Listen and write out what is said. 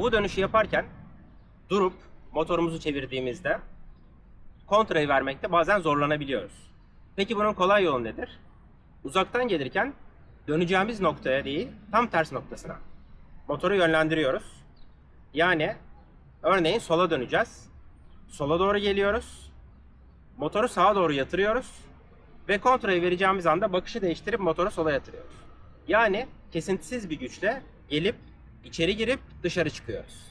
Bu dönüşü yaparken durup motorumuzu çevirdiğimizde kontrayı vermekte bazen zorlanabiliyoruz. Peki bunun kolay yolu nedir? Uzaktan gelirken döneceğimiz noktaya değil, tam ters noktasına motoru yönlendiriyoruz. Yani örneğin sola döneceğiz. Sola doğru geliyoruz. Motoru sağa doğru yatırıyoruz ve kontrayı vereceğimiz anda bakışı değiştirip motoru sola yatırıyoruz. Yani kesintisiz bir güçle gelip içeri girip dışarı çıkıyoruz.